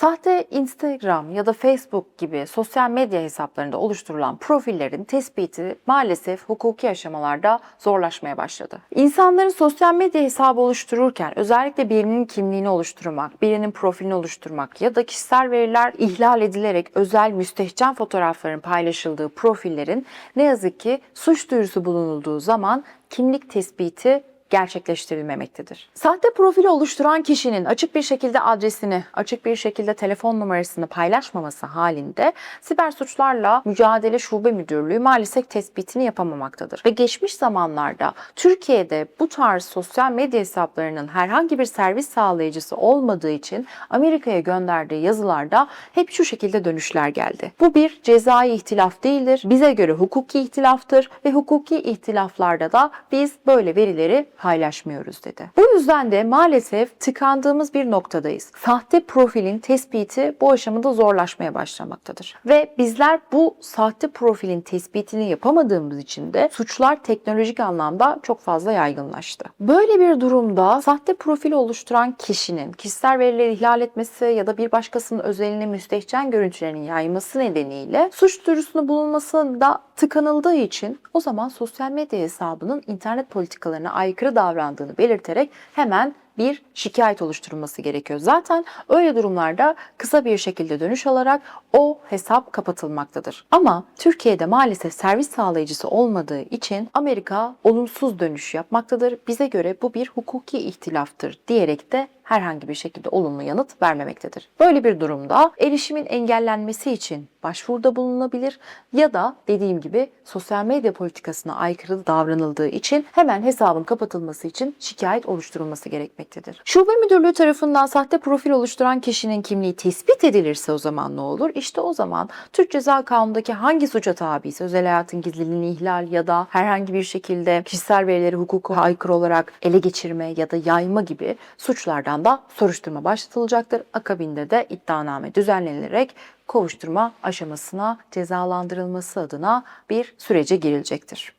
Sahte Instagram ya da Facebook gibi sosyal medya hesaplarında oluşturulan profillerin tespiti maalesef hukuki aşamalarda zorlaşmaya başladı. İnsanların sosyal medya hesabı oluştururken özellikle birinin kimliğini oluşturmak, birinin profilini oluşturmak ya da kişisel veriler ihlal edilerek özel müstehcen fotoğrafların paylaşıldığı profillerin ne yazık ki suç duyurusu bulunulduğu zaman kimlik tespiti gerçekleştirilmemektedir. Sahte profili oluşturan kişinin açık bir şekilde adresini, açık bir şekilde telefon numarasını paylaşmaması halinde Siber Suçlarla Mücadele Şube Müdürlüğü maalesef tespitini yapamamaktadır. Ve geçmiş zamanlarda Türkiye'de bu tarz sosyal medya hesaplarının herhangi bir servis sağlayıcısı olmadığı için Amerika'ya gönderdiği yazılarda hep şu şekilde dönüşler geldi. Bu bir cezai ihtilaf değildir. Bize göre hukuki ihtilaftır ve hukuki ihtilaflarda da biz böyle verileri paylaşmıyoruz dedi. Bu yüzden de maalesef tıkandığımız bir noktadayız. Sahte profilin tespiti bu aşamada zorlaşmaya başlamaktadır. Ve bizler bu sahte profilin tespitini yapamadığımız için de suçlar teknolojik anlamda çok fazla yaygınlaştı. Böyle bir durumda sahte profil oluşturan kişinin kişisel verileri ihlal etmesi ya da bir başkasının özeline müstehcen görüntülerinin yayması nedeniyle suç duyurusunda bulunmasında tıkanıldığı için o zaman sosyal medya hesabının internet politikalarına aykırı davrandığını belirterek hemen bir şikayet oluşturulması gerekiyor. Zaten öyle durumlarda kısa bir şekilde dönüş alarak o hesap kapatılmaktadır. Ama Türkiye'de maalesef servis sağlayıcısı olmadığı için Amerika olumsuz dönüş yapmaktadır. Bize göre bu bir hukuki ihtilaftır diyerek de herhangi bir şekilde olumlu yanıt vermemektedir. Böyle bir durumda erişimin engellenmesi için başvuruda bulunabilir ya da dediğim gibi sosyal medya politikasına aykırı davranıldığı için hemen hesabın kapatılması için şikayet oluşturulması gerekmektedir. Şube müdürlüğü tarafından sahte profil oluşturan kişinin kimliği tespit edilirse o zaman ne olur? İşte o zaman Türk Ceza Kanunu'ndaki hangi suça tabiyse özel hayatın gizliliğini ihlal ya da herhangi bir şekilde kişisel verileri hukuka aykırı olarak ele geçirme ya da yayma gibi suçlardan da soruşturma başlatılacaktır. Akabinde de iddianame düzenlenilerek kovuşturma aşamasına cezalandırılması adına bir sürece girilecektir.